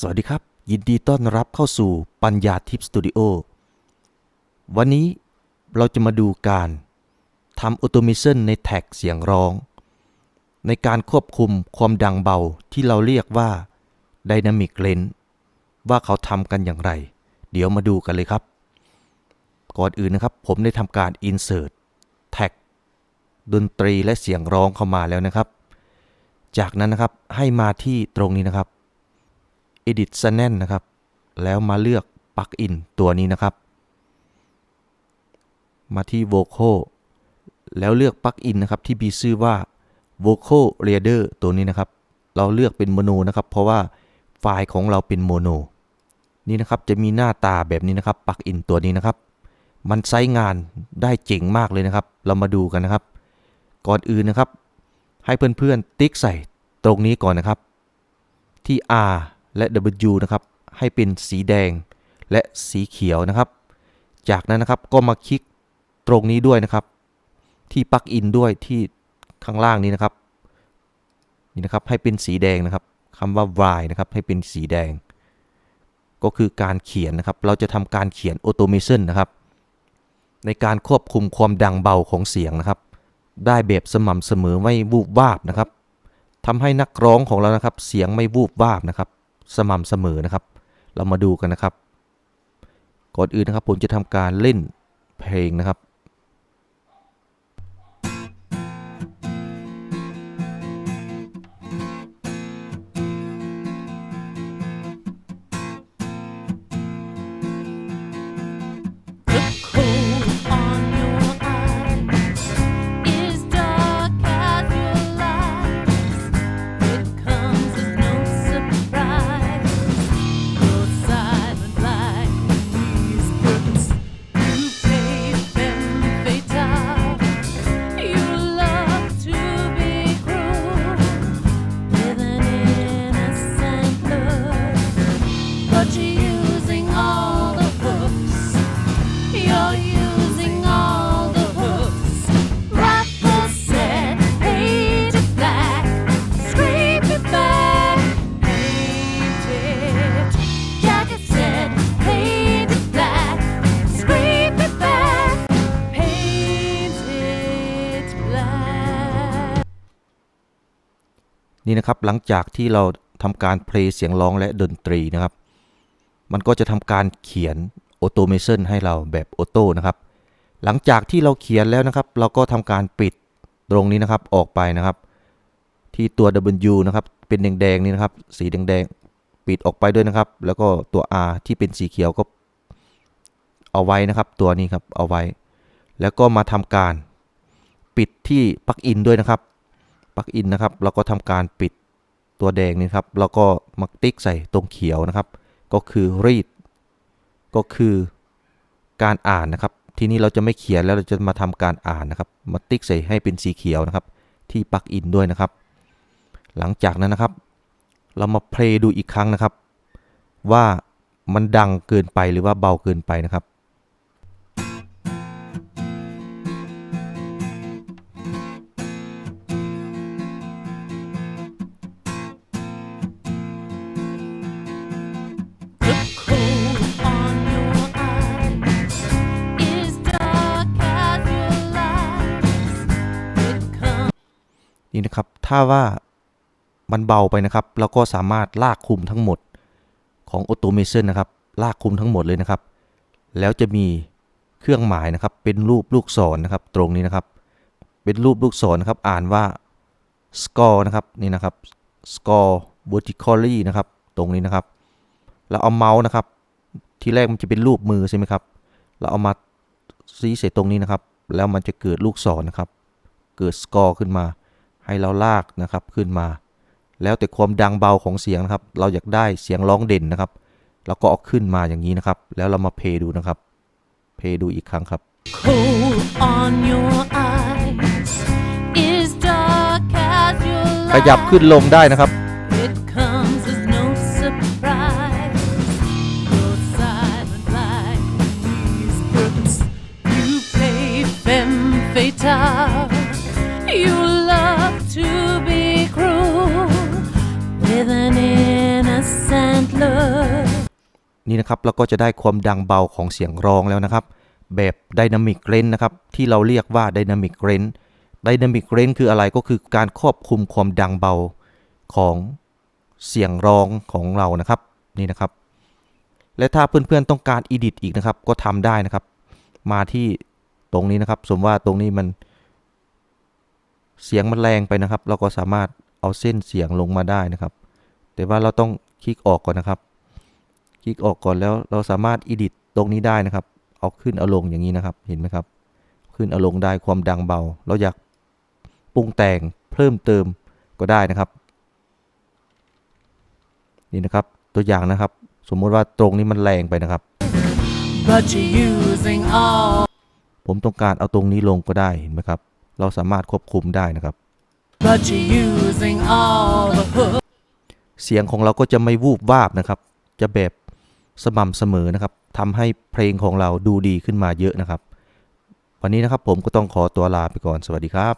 สวัสดีครับ ยินดีต้อนรับเข้าสู่ปัญญาทิปสตูดิโอวันนี้เราจะมาดูการทำออโตเมชันในแท็กเสียงร้อง ในการควบคุมความดังเบาที่เราเรียกว่า Dynamic Range ว่าเขาทำกันอย่างไร เดี๋ยวมาดูกันเลยครับ ก่อนอื่นนะครับผมได้ทำการ Insert แท็กดนตรีและเสียงร้องเข้ามาแล้วนะครับ จากนั้นนะครับให้มาที่ตรงนี้นะครับ Edit s n a n นะครับ แล้วมาเลือกปลั๊กอินตัวนี้นะครับ มาที่ Vocal แล้วเลือกปลั๊กอินนะครับ ที่มีชื่อว่า Vocal Reader ตัวนี้นะครับ เราเลือกเป็นโมโนนะครับ เพราะว่าไฟล์ของเราเป็นโมโนนี่นะครับ จะมีหน้าตาแบบนี้นะครับปลั๊กอินตัวนี้นะครับ มันใช้งานได้เจ๋งมากเลยนะครับ เรามาดูกันนะครับ ก่อนอื่นนะครับ ให้เพื่อนๆติ๊กใส่ตรงนี้ก่อนนะครับ ที่ R และ W นะครับให้เป็นสีแดงและสีเขียวนะครับ จากนั้นนะครับก็มาคลิกตรงนี้ด้วยนะครับ ที่ปลั๊กอินด้วยที่ข้างล่างนี้นะครับนี่นะครับให้เป็นสีแดงนะครับคำว่า Y นะครับให้เป็นสีแดง ก็คือการเขียนนะครับ เราจะทำการเขียน automation นะครับ ในการควบคุมความดังเบาของเสียงนะครับ ได้แบบสม่ำเสมอไม่วูบวาบนะครับทำให้นักร้องของเรานะครับ เสียงไม่วูบวาบนะครับ สม่ำเสมอนะครับ เรามาดูกันนะครับ ก่อนอื่นนะครับผมจะทำการเล่นเพลงนะครับ นี่นะครับหลังจากที่เราทำการเพลย์เสียงร้องและดนตรีนะครับ มันก็จะทำการเขียนออโตเมชันให้เราแบบออโต้นะครับ หลังจากที่เราเขียนแล้วนะครับ เราก็ทำการปิดตรงนี้นะครับออกไปนะครับ ที่ตัว W นะครับ เป็นแดงๆนี่นะครับ สีแดงๆปิดออกไปด้วยนะครับ แล้วก็ตัว R ที่เป็นสีเขียวก็เอาไว้นะครับตัวนี้ครับเอาไว้ แล้วก็มาทำการปิดที่ปลั๊กอินด้วยนะครับ ปลั๊กอินนะครับ เราก็ทำการปิดตัวแดงนี่ครับ แล้วก็มาติ๊กใส่ตรงเขียวนะครับ ก็คือรีด ก็คือการอ่านนะครับ ทีนี้เราจะไม่เขียนแล้วเราจะมาทำการอ่านนะครับ มาติ๊กใส่ให้เป็นสีเขียวนะครับ ที่ปลั๊กอินด้วยนะครับ หลังจากนั้นนะครับ เรามาเพลย์ดูอีกครั้งนะครับ ว่ามันดังเกินไปหรือว่าเบาเกินไปนะครับ นี่นะครับ ถ้าว่ามันเบาไปนะครับ เราก็สามารถลากคุมทั้งหมดของ Automation นะครับ ลากคุมทั้งหมดเลยนะครับ แล้วจะมีเครื่องหมายนะครับ เป็นรูปลูกศรนะครับ ตรงนี้นะครับ เป็นรูปลูกศรนะครับ อ่านว่า score นะครับนี่นะครับ score vertically นะครับ ตรงนี้นะครับ เราเอาเมาส์นะครับ ที่แรกมันจะเป็นรูปมือใช่ไหมครับ เราเอามาซีเสร็จตรงนี้นะครับ แล้วมันจะเกิดลูกศรนะครับ เกิดสกอร์ขึ้นมา ให้เราลากนะครับขึ้นมา แล้วแต่ความดังเบาของเสียงนะครับ เราอยากได้เสียงร้องเด่นนะครับเราก็เอาขึ้นมาอย่างนี้นะครับ แล้วเรามาเพลย์ดูนะครับ เพลย์ดูอีกครั้งครับ Cold on your eyes is dark as your ขยับขึ้นลงได้นะครับ นี่นะครับเราก็จะได้ความดังเบาของเสียงร้องแล้วนะครับ แบบไดนามิกเรนนะครับที่เราเรียกว่าไดนามิกเรนไดนามิกเรนคืออะไรก็คือการควบคุมความดังเบาของเสียงร้องของเรานะครับนี่นะครับ และถ้าเพื่อนๆต้องการ edit อีกนะครับ ก็ทำได้นะครับ มาที่ตรงนี้นะครับ สมมติว่าตรงนี้มัน เสียงมันแรงไปนะครับ เราก็สามารถเอาเส้นเสียงลงมาได้นะครับ แต่ว่าเราต้องคลิกออกก่อนนะครับ คลิกออกก่อนแล้วเราสามารถ edit ตรงนี้ได้นะครับ เอาขึ้นเอาลงอย่างนี้นะครับ เห็นไหมครับ ขึ้นเอาลงได้ความดังเบา เราอยากปรุงแต่งเพิ่มเติมก็ได้นะครับ นี่นะครับตัวอย่างนะครับ สมมุติว่าตรงนี้มันแรงไปนะครับ but you're using all, ผมต้องการเอาตรงนี้ลงก็ได้เห็นไหมครับ เราสามารถควบคุมได้นะครับ but you're using all the hook. เสียงของเราก็จะไม่วูบวาบนะครับ จะแบบ สม่ำเสมอนะครับทำให้เพลงของเราดูดีขึ้นมาเยอะนะครับ วันนี้นะครับผมก็ต้องขอตัวลาไปก่อนสวัสดีครับ